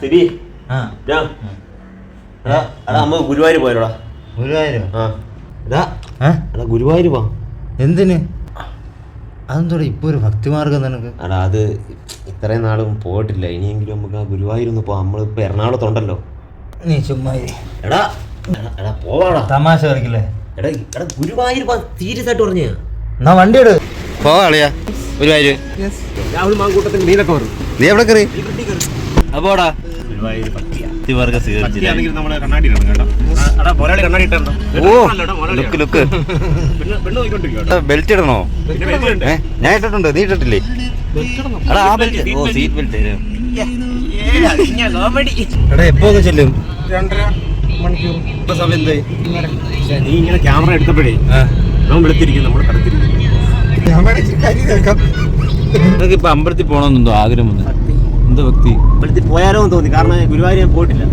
സിബി? ആ. ഞാൻ എടാ എടാ അമ്മ ഗുരുവായൂർ പോയാലോടാ ഗുരുവായൂരോ? ആ. എടാ ഏ? എടാ ഗുരുവായൂർ പോ. എന്തിന്? അതെന്തോടെ ഇപ്പൊ ഒരു ഭക്തിമാർഗം നിനക്ക്? എടാ അത് ഇത്രയും നാളും പോയിട്ടില്ല. ഇനിയെങ്കിലും നമുക്ക് ആ ഗുരുവായൂർ ഒന്ന് പോവാം നമ്മളിപ്പോ എറണാകുളത്തുണ്ടല്ലോ നീ ചുമ്മാ ഇരി. എടാ എടാ, എടാ പോവാടാ. തമാശ കളിക്കില്ലേ? എടാ എടാ ഗുരുവായൂർ പോ സീരിയസ് ആയിട്ട് പറഞ്ഞ. എന്നാ വണ്ടി എടു പോവാളിയാ ഗുരുവായൂർ രാഹുൽ വരും. നീ എവിടെ കയറി? അപ്പോടാ ഗുരുവായൂർ സ്വീകരിച്ചില്ല. കേട്ടോ. പോരാളി കണ്ണാടി ഇട്ടോ ഓ ലുക്ക് ലുക്ക്. ബെൽറ്റ് ഇടണോ? ബെൽറ്റ് ഉണ്ട്. ഞാൻ ഇട്ടിട്ടുണ്ട് നീ ഇട്ടിട്ടില്ലേ? എടാ ആ ബെൽറ്റ് ഓ സീറ്റ് ബെൽറ്റ് എടാ എപ്പോ ചെല്ലും? ഇപ്പൊ സമയം എന്തായി? നീ ഇങ്ങനെ ക്യാമറ എടുത്തപ്പോഴേ നമ്മൾ വെളുത്തിരിക്കും നമ്മൾ കടത്തിരിക്കും. നിനക്ക് ഇപ്പൊ അമ്പലത്തിൽ പോകണമെന്നുണ്ടോ ആഗ്രഹം വന്ന് എന്ത് ഭക്തി വെളുത്തിൽ പോയാലോ എന്ന് തോന്നി. കാരണം ഗുരുവായൂർ ഞാൻ പോയിട്ടില്ല.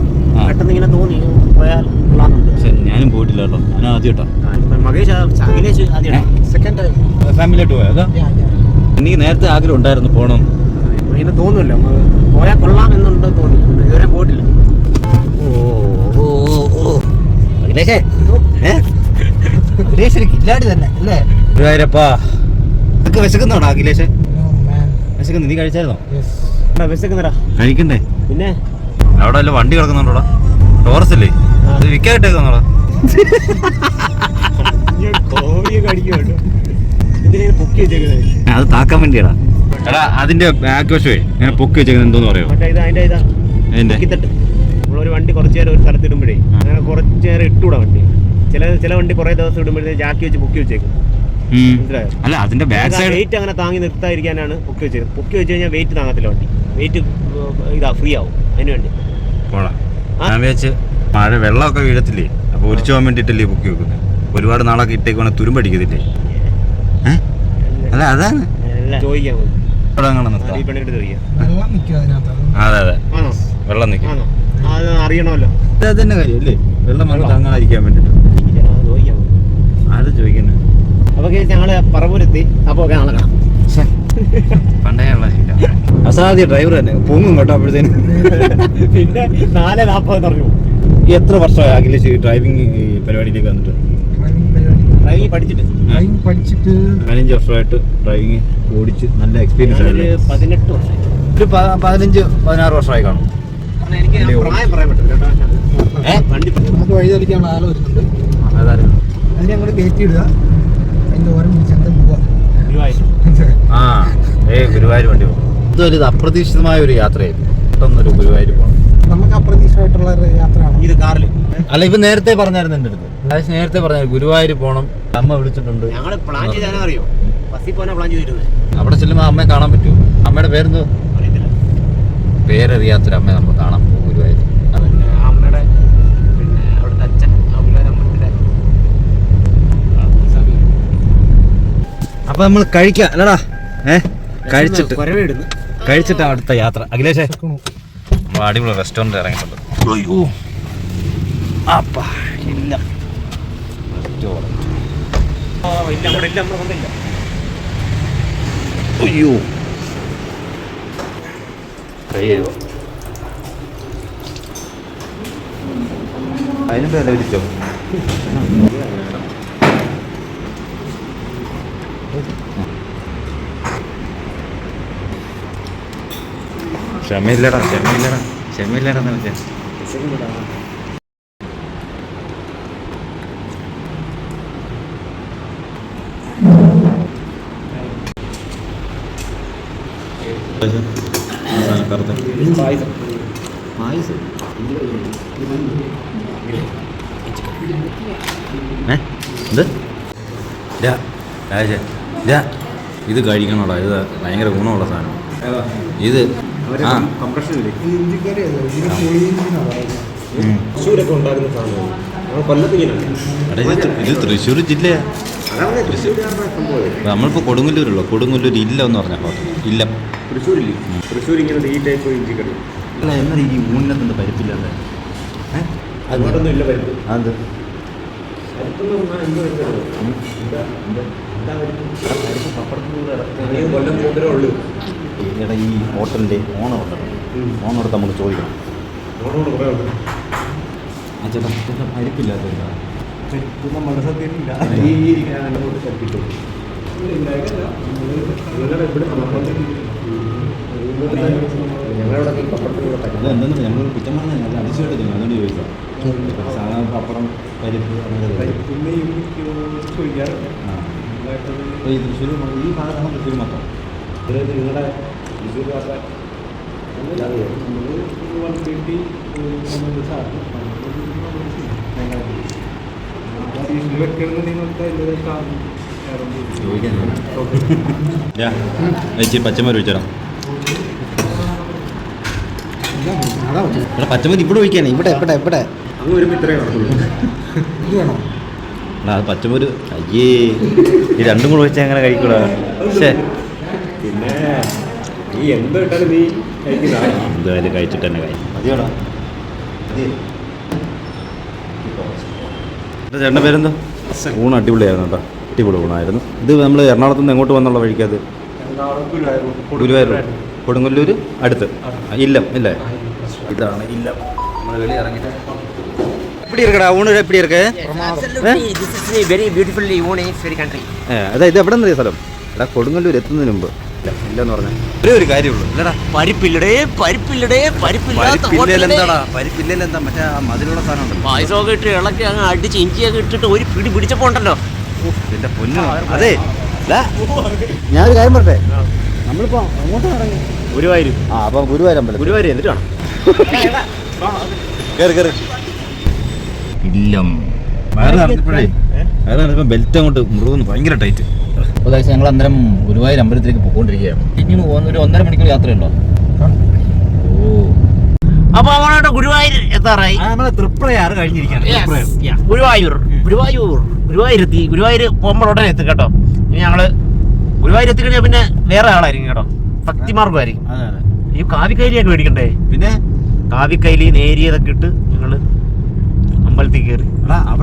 പെട്ടെന്ന് ഇങ്ങനെ തോന്നി പോയാൽ കൊള്ളാമെന്നുണ്ട് പക്ഷെ ഞാനും പോയിട്ടില്ല കേട്ടോ. ഞാൻ ആദ്യം കേട്ടോ ആ, ഇപ്പൊ മകേഷ് അഖിലേഷ് ആദ്യം സെക്കൻഡ് ടൈം ഫാമിലിയായിട്ട് പോയതാ എനിക്ക് നേരത്തെ ആഗ്രഹം ഉണ്ടായിരുന്നു പോകണം ഇങ്ങനെ തോന്നുമല്ലോ പോയാൽ കൊള്ളാം എന്നുണ്ട് തോന്നി. ഇതുവരെ പോയിട്ടില്ല. അഖിലേഷേ. അഖിലേഷ് ഒരു കില്ലാടി തന്നെ അല്ലേ? ഗുരുവായൂരപ്പാ. നിനക്ക് വിശക്കുന്നോടാ അഖിലേഷ്? വിശക്കുന്നു. നീ കഴിച്ചായിരുന്നോ? കഴിക്കണ്ടേ? പിന്നെ? അവിടെ വല്ല വണ്ടി കിടക്കുന്നുണ്ടോടാ? ടോറസ് അല്ലേ. അത് വെച്ചേക്കുന്നത് അത് താക്കാൻ വേണ്ടിയാടാ. എടാ അതിന്റെ ബാക്ക് വശമേ ഞാൻ പൊക്കി വെച്ചേക്കുന്നത് എന്തോന്ന് പറയോ നമ്മളൊരു വണ്ടി കുറച്ചു നേരം ഒരു സ്ഥലത്ത് ഇടുമ്പോഴേ. അങ്ങനെ കുറച്ചു നേരം ഇട്ടുകൂടാ വണ്ടി. ചില ചില വണ്ടി കുറേ ദിവസം ഇടുമ്പോഴത്തേക്ക് ജാക്കി വെച്ച് പൊക്കി വെച്ചേക്കും. അല്ല അതിന്റെ ബാക്ക് സൈഡ് വെയിറ്റ് അങ്ങനെ താങ്ങി നിർത്താതിരിക്കാനാണ് പൊക്കി വെച്ചത്. പൊക്കി വെച്ച് കഴിഞ്ഞാൽ വെയിറ്റ് താങ്ങത്തില്ല വണ്ടി. വെയിറ്റ് ഇതാ ഫ്രീ ആവും അതിന് വേണ്ടി? ഞാൻ വെച്ച് മഴ വെള്ളമൊക്കെ വീഴത്തില്ലേ? അപ്പൊ ഒരിച്ചു പോകാൻ വേണ്ടിട്ടല്ലേ പൊക്കി വെക്കുന്നത് ഒരുപാട് നാളൊക്കെ ഇട്ടേക്ക് തുരുമ്പടിക്കത്തില്ലേ ഏ? അല്ല. അതാണ്. അതെ അതെ. വെള്ളം നിൽക്കും. അറിയണമല്ലോ അത് തന്നെ കാര്യം അല്ലേ? വെള്ളം വന്ന് തങ്ങാതിരിക്കാൻ വേണ്ടിട്ട്. ആരും ചോദിക്കുന്നത് അപ്പൊ കേസ് ഞങ്ങൾ പറവൂരെത്തി. അപ്പൊ ഒക്കെ നാളെ കാണാം. അസാധ്യ ഡ്രൈവർ തന്നെ. പൊങ്ങും കേട്ടോ അപ്പോഴത്തേനും. പിന്നെ നാല് നാൽപ്പത് പറഞ്ഞു. എത്ര വർഷമായി അഖിലേഷ് ഡ്രൈവിംഗ് പരിപാടിയിലേക്ക് വന്നിട്ട്? ഡ്രൈവിംഗ് പഠിച്ചിട്ട്. ഡ്രൈവിംഗ് പഠിച്ചിട്ട് പതിനഞ്ച് വർഷമായിട്ട് ഡ്രൈവിംഗ് ഓടിച്ച് നല്ല എക്സ്പീരിയൻസ് ആയില്ലേ? പതിനെട്ട് വർഷം ഒരു പതിനഞ്ച് പതിനാറ് വർഷമായി കാണും. കാരണം എനിക്ക് പ്രായം പറയാൻ പറ്റില്ല വഴി വരുന്നുണ്ട് അതാരും? അതിനെ അങ്ങോട്ട് കയറ്റി ഇടുക. ആ ഏ ഗുരുവായൂർ വണ്ടി പോകും ഇതൊരു അപ്രതീക്ഷിതമായ ഒരു യാത്രയായിരുന്നു പെട്ടെന്നൊരു ഗുരുവായൂർ പോകണം നമുക്ക് അപ്രതീക്ഷിതമായിട്ടുള്ള ഒരു യാത്രയാണ്. ഇത് കാറിൽ അല്ല ഇപ്പൊ നേരത്തെ പറഞ്ഞായിരുന്നു എന്റെ അടുത്ത്. അതായത് നേരത്തെ പറഞ്ഞു ഗുരുവായൂർ പോണം. അമ്മ വിളിച്ചിട്ടുണ്ട്. ഞങ്ങൾ പ്ലാൻ ചെയ്താലും അറിയോ ബസ്സിൽ പോകാൻ പ്ലാൻ ചെയ്തിരുന്നത്. അവിടെ ചെല്ലുമ്പോൾ അമ്മയെ കാണാൻ പറ്റുമോ? അമ്മയുടെ പേരെന്തോ? പേരറിയാത്തൊരു അമ്മയെ നമ്മൾ കാണാൻ പോകും അപ്പൊ നമ്മൾ കഴിക്കാം. അല്ലടാ. ഏ? കഴിച്ചിട്ട്. കഴിച്ചിട്ട് അടുത്ത യാത്ര. അഖിലേഷേ. നമ്മൾ അടിപൊളി റെസ്റ്റോറന്റ് ഇറങ്ങിയിട്ടുണ്ട്. അയ്യോ. അപ്പാ ഇല്ല. അയ്യോ. ട്രൈ ചെയ്തോ അതിന് പേരെ വിരിച്ചോ ക്ഷമയില്ലടാ ക്ഷമയില്ലടാ ക്ഷമയില്ലടാ നിനക്ക്. ഏ? ഇതാ, രാജേ, ഇതാ. ഇത് കഴിക്കണോടാ ഇത് ഭയങ്കര ഗുണമുള്ള സാധനം. ഇത് ആ. ഇല്ലേ? ഇത് തൃശ്ശൂർ ജില്ലയാ നമ്മളിപ്പോൾ കൊടുങ്ങല്ലൂരുള്ളൂ കൊടുങ്ങല്ലൂർ ഇല്ല എന്ന് പറഞ്ഞ ഇല്ല. തൃശ്ശൂരില്ലേ? തൃശ്ശൂർ ഇങ്ങനെ ഈ ടൈപ്പ് ഇഞ്ചിക്കറി. അല്ല എന്നാൽ ഈ ഊണിനകത്തുണ്ട് പരിപ്പില്ലാതെ? അങ്ങോട്ടൊന്നും ഇല്ല പരിപ്പ്. അത്. പരിപ്പ് കൊല്ലം ഉള്ളൂ എടാ ഈ ഹോട്ടലിന്റെ ഓണർ ഉണ്ടല്ലോ. ഓണറടുത്ത് നമുക്ക് ചോദിക്കണം. ആ ചേട്ടാ ചേട്ടാ പരിപ്പില്ലാത്ത എന്തെന്ന് ഞങ്ങൾ കുറ്റം പറഞ്ഞാൽ നല്ല അതിശയമായിട്ട് അതുകൊണ്ട് ചോദിച്ചാൽ സാധാരണ പപ്പടം പരിപ്പ് അങ്ങനെ ആ. അപ്പോൾ ഈ തൃശ്ശൂർ ഈ ഭാഗത്താണ് തൃശ്ശൂർ മൊത്തം നിങ്ങളുടെ തൃശ്ശൂർ ഭാഷ ചോദിക്കാൻ ഇച്ചിരി പച്ചമരി ഇവിടെ പച്ചമരി ഇവിടെ ഒഴിക്കാനേ ഇവിടെ എവിടെ എവിടെ അങ്ങ് വരുമ്പോൾ ഇത്രയും നടക്കുള്ളൂ ഇത് വേണോ? അത് പച്ചമൊരു അയ്യേ ഈ രണ്ടും കൂടെ വെച്ചാൽ എങ്ങനെ കഴിക്കൂടാ? പക്ഷേ പിന്നെ നീ എന്ത് ഇട്ടാലും നീ എന്തായാലും കഴിച്ചിട്ട് തന്നെ കഴിക്കും. മതിയോടാ. ചേട്ടന്റെ പേരെന്താ? ഊണ് അടിപൊളിയായിരുന്നു കേട്ടോ. അടിപൊളി ഊണായിരുന്നു. ഇത് നമ്മൾ എറണാകുളത്ത് നിന്ന് എങ്ങോട്ട് വന്നുള്ള വഴിക്കത് ഗുരുവായൂർ. കൊടുങ്ങല്ലൂർ അടുത്ത്. ഇല്ല ഇല്ലം? ഇല്ലേ. ഇതാണ് ഇല്ലം. നമ്മൾ വെളി ഇറങ്ങിയിട്ട് எப்படி இருக்கடா ஊனு எப்படி இருக்கு Absolutely, this is a very beautiful Unique very country. ഏ, അതാ ഇത് എവിടെ നിന്ന് സ്ഥലം എടാ കൊടുങ്ങല്ലൂർ എത്തുന്നതിന് മുമ്പ് ഇല്ല ഇല്ലെന്ന് പറഞ്ഞാൽ ഒരേ ഒരു കാര്യമുള്ളൂ ഇല്ലടാ പരിപ്പില്ലടേ പരിപ്പില്ലടേ പരിപ്പില്ലാത്ത പരിപ്പില്ലേൽ ഹോട്ടലേ. എന്താടാ പരിപ്പില്ലേൽ എന്താ മറ്റേ ആ മതിലുള്ള സാധനം ഉണ്ടല്ലോ പായസമൊക്കെ ഇട്ട് ഇളക്കി അങ്ങ് അടിച്ച് ഇഞ്ചിയൊക്കെ ഇട്ടിട്ട് ഒരു പിടി പിടിച്ചപ്പോ ഉണ്ടല്ലോ എന്റെ പൊന്നു അതെ ഞാനൊരു കാര്യം പറട്ടെ നമ്മളിപ്പോ അങ്ങോട്ട് ഇറങ്ങി ഗുരുവായൂർ ആ അപ്പൊ ഗുരുവായൂർ അമ്പലം ഗുരുവായൂർ എന്നിട്ടാണ് കേറി കേറി ഇല്ലം. വയറ് നടന്നപ്പോഴേ? വയറ് നടന്നപ്പോ ബെൽറ്റ് അങ്ങോട്ട് മുറുകുന്നു. ഭയങ്കര ടൈറ്റ് ഗൈസ് ഞങ്ങൾ അന്നേരം ഗുരുവായൂർ അമ്പലത്തിലേക്ക് പോയിക്കൊണ്ടിരിക്കുകയാണ്. ഇനി പോകുന്ന ഒരു ഒന്നര മണിക്കൂർ യാത്രയുണ്ടോ? ഓ. അപ്പൊ അങ്ങോട്ട് ഗുരുവായൂർ എത്താറായി. തൃപ്രയാറ് കഴിഞ്ഞിരിക്കുകയാണ്. ഗുരുവായൂർ. ഗുരുവായൂർ. ഗുരുവായൂരെത്തി ഗുരുവായൂർ പോകുമ്പോൾ ഉടനെ എത്തും കേട്ടോ. ഇനി ഞങ്ങൾ ഗുരുവായൂർ എത്തിക്കഴിഞ്ഞാൽ പിന്നെ വേറെ ആളായിരിക്കും കേട്ടോ. ഭക്തിമാർഗമായിരിക്കും ഈ കാവിക്കൈലിയൊക്കെ മേടിക്കണ്ടേ? പിന്നെ? കാവിക്കൈലി നേരിയതൊക്കെ ഇട്ട് ഞങ്ങൾ അമ്പലത്തിൽ കയറി.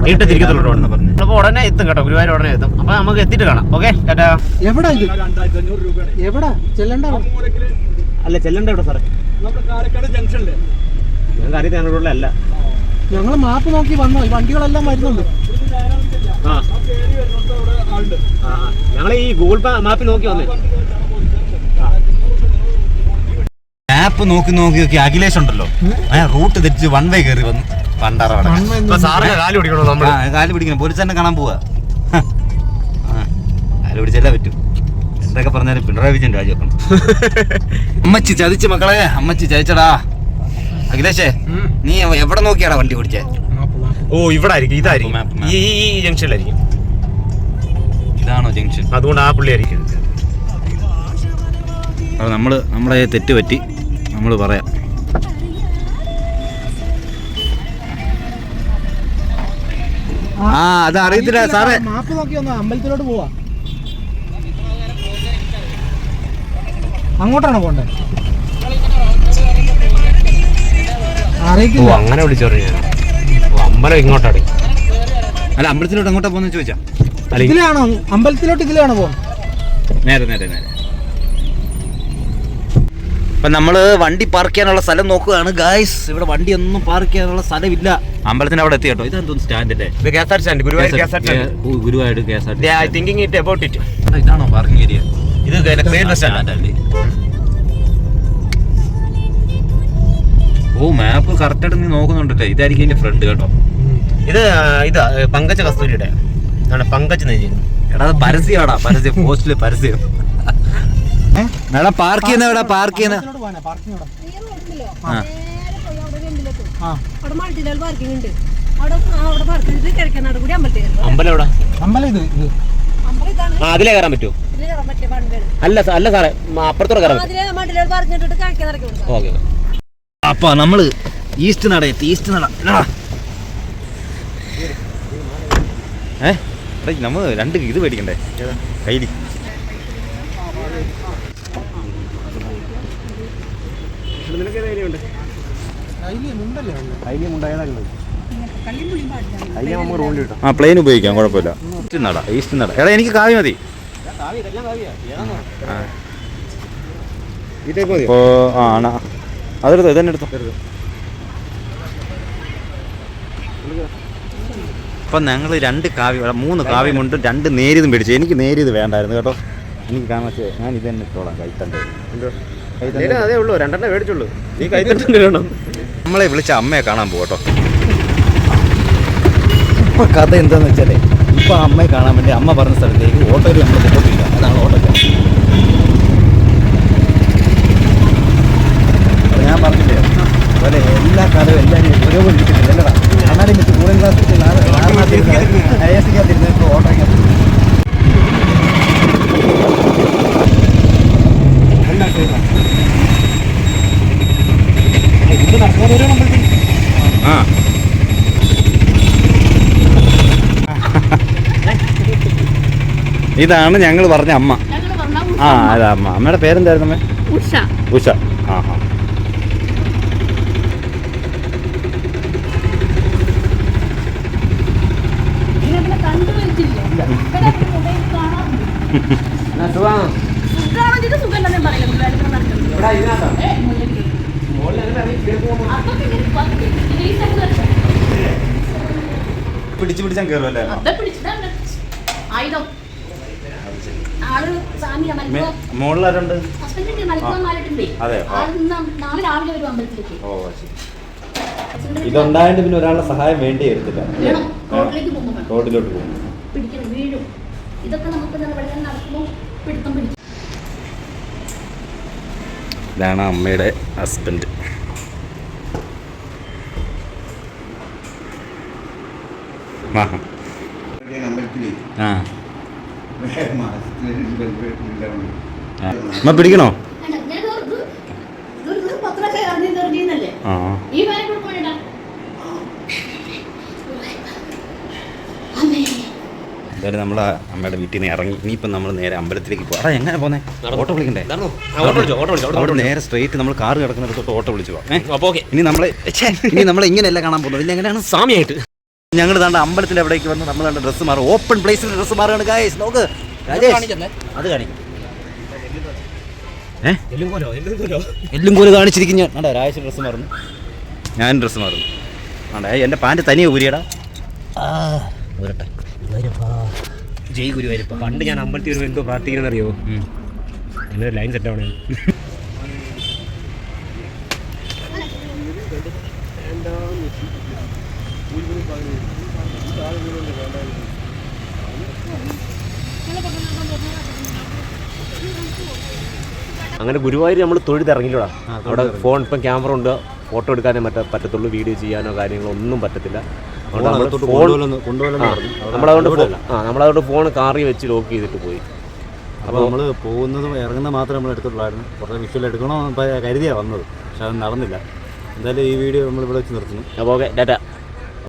വീട്ടിൽ തിരിക്കത്തുള്ളൂ പറഞ്ഞു. അപ്പൊ ഉടനെ എത്തും കേട്ടോ ഗുരുവായൂർ ഉടനെ എത്തും. അപ്പൊ നമുക്ക് എത്തിയിട്ട് കാണാം. ഓക്കെ ടാറ്റാ. എവിടാ ചെല്ലണ്ട? അല്ല ചെല്ലണ്ട എവിടെ സാറേ. ഞങ്ങൾക്ക് അറിയാം ഞങ്ങളുടെ അല്ല. ഞങ്ങൾ മാപ്പ് നോക്കി വന്നോ ഈ വണ്ടികളെല്ലാം വരുന്നുണ്ട്. ആ. ഞങ്ങൾ ഈ ഗൂഗിൾ മാപ്പിൽ നോക്കി വന്നേ. മാപ്പ് നോക്കി നോക്കി നോക്കി അഖിലേഷ് ഉണ്ടല്ലോ. ഞാൻ റൂട്ട് തെറ്റിച്ച് വൺ വേ കയറി വന്നു. പണ്ടാറ സാറിന്റെ കാൽ പിടിക്കണോ നമ്മൾ കാൽ പിടിക്കണം. പോലീസ് കാണാൻ പോവാ. കാൽ പിടിച്ചല്ലേ പറ്റൂ. എന്തൊക്കെ പറഞ്ഞാലും പിണറായി വിജയൻ രാജിവെക്കണം. അമ്മച്ചി ചതിച്ച് മക്കളെ. അമ്മച്ചി ചതിച്ചടാ. അഖിലേഷേ നീ എവിടെ നോക്കിയാടാ വണ്ടി ഓടിച്ചേ? ഓ ഇവിടെ ആയിരിക്കും ഇതായിരിക്കും. ഈ ഈ- ജംഗ്ഷനിലായിരിക്കും. ഇതാണോ ജംഗ്ഷൻ? അതുകൊണ്ട് ആ പുള്ളി ആയിരിക്കും അപ്പോൾ നമ്മൾ നമ്മളെ തെറ്റ് പറ്റി നമ്മൾ പറയാം. ആ അത് അറിയത്തില്ല സാറേ. മാപ്പ് നോക്കി ഒന്ന് അമ്പലത്തിലോട്ട് പോവാ. അങ്ങോട്ടാണോ പോണ്ടേ? അറിയിക്കില്ല. അങ്ങനെ വിളിച്ചറിയ ഞാൻ. അമ്പലം ഇങ്ങോട്ടാണ്. അല്ല അമ്പലത്തിലോട്ട് അങ്ങോട്ടാ പോകുന്ന ചോദിച്ചാ? ഇതിലാണോ? അമ്പലത്തിലോട്ട് ഇതിലാണോ പോകുന്നത് നേരെ നേരെ നേരെ. അപ്പൊ നമ്മൾ വണ്ടി പാർക്ക് ചെയ്യാനുള്ള സ്ഥലം നോക്കുകയാണ്. ഗായ്സ് ഇവിടെ വണ്ടി ഒന്നും പാർക്ക് ചെയ്യാനുള്ള സ്ഥലമില്ല. അമ്പലത്തിന് അവിടെ എത്തി കേട്ടോ. ഇതെന്തോ സ്റ്റാൻഡിന്റെ stand Guruvayur K S R stand Guruvayur K S R I thinking it about it ഇതാണോ പാർക്കിംഗ് ഏരിയ ഇത് ഗ്രേറ്റ് സ്റ്റാൻഡ് അല്ലേ? ഓ മാപ്പ് കറക്റ്റ് ആയിട്ട് നീ നോക്കുന്നുണ്ടല്ലേ ഇതായിരിക്കും എന്റെ ഫ്രണ്ട് കേട്ടോ. ഇത് ഇത് പങ്കജ കസ്തൂരിയുടെ. ആണ് പങ്കജ് നെയ്യുന്നു എടാ പരസ്യമാടാ. പരസ്യം പോസ്റ്റിൽ പരസ്യം. എടാ പാർക്ക് ചെയ്യുന്ന എവിടെ? പാർക്ക് ചെയ്യുന്ന അമ്പലത്തിലോട്ട് പോകാനാ പാർക്കിങ്ങോടെ ഈ റോഡിലോ ആ. നേരെ പോയി അവിടെ വെമ്പിലെത്തും ആ അവിടെ മൾട്ടിലെവൽ പാർക്കിംഗ് ഉണ്ട് അവിടെ ആ, അവിടെ പാർക്ക് ചെയ്തിട്ട് കൂടി അമ്പലത്തിൽ കയറും അമ്പലം എവിടെ അമ്പലം ഇത് ഇത് അമ്പലം ഇതാണ് ആ അതിലേ കയറാൻ പറ്റുമോ അല്ല അല്ല സാറേ അപ്പുറത്തോടെ കയറാൻ ഓക്കെ അപ്പൊ നമ്മൾ ഈസ്റ്റ് നട എത്തി ഈസ്റ്റ് നട. ഏ? എടാ, നമ്മ രണ്ട് ഇത് മേടിക്കണ്ടേ കയ്യിൽ ആ പ്ലെയിൻ ഉപയോഗിക്കാം കുഴപ്പമില്ല. ഈസ്റ്റ് നട ഈസ്റ്റ് നട. എടാ എനിക്ക് കാവി മതി. ആ. ഈ ടൈപ്പ് മതിയോ? ഇപ്പോ ആ ആണ് അതെടുത്തോ ഇതന്നെ എടുത്തോ അപ്പം ഞങ്ങൾ രണ്ട് കാവ്യ മൂന്ന് മൂന്ന് കാവ്യമുണ്ട് രണ്ട് നേരിയതും പിടിച്ചു എനിക്ക് നേരിയത് വേണ്ടായിരുന്നു കേട്ടോ. എനിക്ക് കാണാൻ വെച്ചാൽ ഞാൻ ഇതന്നെ തന്നെ ഇട്ടോളാം കൈത്തണ്ട്. ഇല്ല, അതേ ഉള്ളൂ രണ്ടെണ്ണം മേടിച്ചുള്ളൂ നീ കൈത്തട്ടുണ്ട് വേണം നമ്മളെ വിളിച്ച അമ്മയെ കാണാൻ പോകട്ടോ ഇപ്പൊ കഥ എന്താന്ന് വെച്ചാലേ ഇപ്പൊ അമ്മയെ കാണാൻ വേണ്ടി അമ്മ പറഞ്ഞ സ്ഥലത്തേക്ക് ഓട്ടോയിൽ നമ്മൾ പോയിട്ടില്ല അതാണ് ഓട്ടോ ഞാൻ പറഞ്ഞില്ലേ അതുപോലെ എല്ലാ കാലവും എല്ലാവരും പുരോഗമിച്ചിട്ടില്ല അല്ലടാ കണ്ണാടി വെച്ച് കൂടെ ക്ലാസ് കാത്തിരുന്ന് ഇപ്പോൾ ഓട്ടോയ്ക്കകത്ത് ആ. ഇതാണ് ഞങ്ങൾ പറഞ്ഞ അമ്മ. ആ അതാ അമ്മ. അമ്മയുടെ പേരെന്തായിരുന്നു അമ്മ? ഉഷ. ഉഷ. ആ ആ. സുഖാണെങ്കിൽ സുഖം തന്നെ പറയുന്നത് അതൊക്കെ ഇങ്ങനെ പത്ത് ഇങ്ങനെ വരട്ടെ. പിടിച്ച് പിടിച്ചാൽ കയറുമല്ലേ പിടിച്ചിട്ടാണ് ആയുധം. ആൾ മുകളിലാരുണ്ട് ഹസ്ബൻഡിന്റെ അതെ, ആ. ആൾ നാ- നാളെ രാവിലെ വരും അമ്പലത്തിലേക്ക്. ഓ ശരി. ഇതുണ്ടായിട്ട് പിന്നെ ഒരാളുടെ സഹായം വേണ്ടി വരത്തില്ല. വേണം. റോഡിലേക്ക് പോകുമ്പോൾ വേണം. റോഡിലോട്ട് പോകും പിടിക്കണം വീഴും. ഇതൊക്കെ നമുക്ക് നല്ല വെള്ളം നടക്കുമ്പോൾ പിടുത്തം പിടിക്കും ഇതാണ് അമ്മയുടെ ഹസ്ബൻഡ് ആ ആ അമ്മ പിടിക്കണോ അല്ല, ഞാൻ ഇത് ഇത് ഇത് ഇത് പത്രമൊക്കെ അറിഞ്ഞ് ആ. കൊടുക്കണേടാ. അമ്മേ. എന്തായാലും നമ്മളെ അമ്മയുടെ വീട്ടിൽ നിന്ന് ഇറങ്ങി ഇനിയിപ്പം നമ്മൾ നേരെ അമ്പലത്തിലേക്ക് പോകാം അടാ എങ്ങനെ പോന്നെ? ഓട്ടോ വിളിക്കണ്ടേ? ഓട്ടോ ഓട്ടോ വിളിച്ചോ അവിടെ നേരെ സ്ട്രേറ്റ് നമ്മൾ കാർ കിടക്കുന്നിടത്തോട്ട് ഓട്ടോ വിളിച്ചു പോകാം അപ്പോൾ ഓക്കെ. ഇനി നമ്മളെ ഇനി നമ്മളെ ഇങ്ങനെയല്ല കാണാൻ പോകുന്നത്. ഇനി എങ്ങനെയാണ്? സാമിയായിട്ട് ഞങ്ങൾ താണ്ട അമ്പലത്തിന്റെ അവിടേക്ക് വന്ന് നമ്മൾ താണ്ട ഡ്രസ്സ് മാറും. ഓപ്പൺ പ്ലേസിൽ ഡ്രസ്സ് മാറുകയാണ് ഗായ്സ് നോക്ക്. രാജേഷ് അത് കാണിക്കും. ഏ? എല്ലും പോലോ എല്ലും പോലോ എല്ലും പോലെ കാണിച്ചിരിക്കും ഞാൻ വേണ്ട രാജേഷ് ഡ്രസ്സ് മാറുന്നു. ഞാൻ ഡ്രസ്സ് മാറുന്നു. വേണ്ട എന്റെ പാന്റ് തനിയെ ഊരിയടാ. ആ ഊരട്ടെ. ജയ് ഗുരുവായൂരപ്പ. പണ്ട് ഞാൻ അമ്പലത്തിൽ വരുമ്പോൾ എന്തോ പ്രാർത്ഥിക്കണമെന്നറിയോ. എന്നൊരു ലൈൻ സെറ്റ് ആവണേ. അങ്ങനെ ഗുരുവായൂർ നമ്മൾ തൊഴുതിറങ്ങില്ലടാ അവിടെ ഫോൺ ഇപ്പം ക്യാമറ ഉണ്ട്. ഫോട്ടോ എടുക്കാനേ മറ്റ പറ്റത്തുള്ളൂ. വീഡിയോ ചെയ്യാനോ കാര്യങ്ങളോ ഒന്നും പറ്റത്തില്ല. നമ്മളതുകൊണ്ട് ആ നമ്മളതുകൊണ്ട് ഫോൺ കാറി വെച്ച് ലോക്ക് ചെയ്തിട്ട് പോയി. അപ്പോൾ നമ്മൾ പോകുന്നത് ഇറങ്ങുന്ന മാത്രമേ നമ്മൾ എടുത്തിട്ടുള്ളായിരുന്നു. കുറേ വിഷ്വൽ എടുക്കണോ കരുതിയാണ് വന്നത്. പക്ഷെ അത് നടന്നില്ല. എന്തായാലും ഈ വീഡിയോ നമ്മൾ ഇവിടെ വെച്ച് നിർത്തുന്നു. അപ്പോൾ ഓക്കെ ഡാറ്റ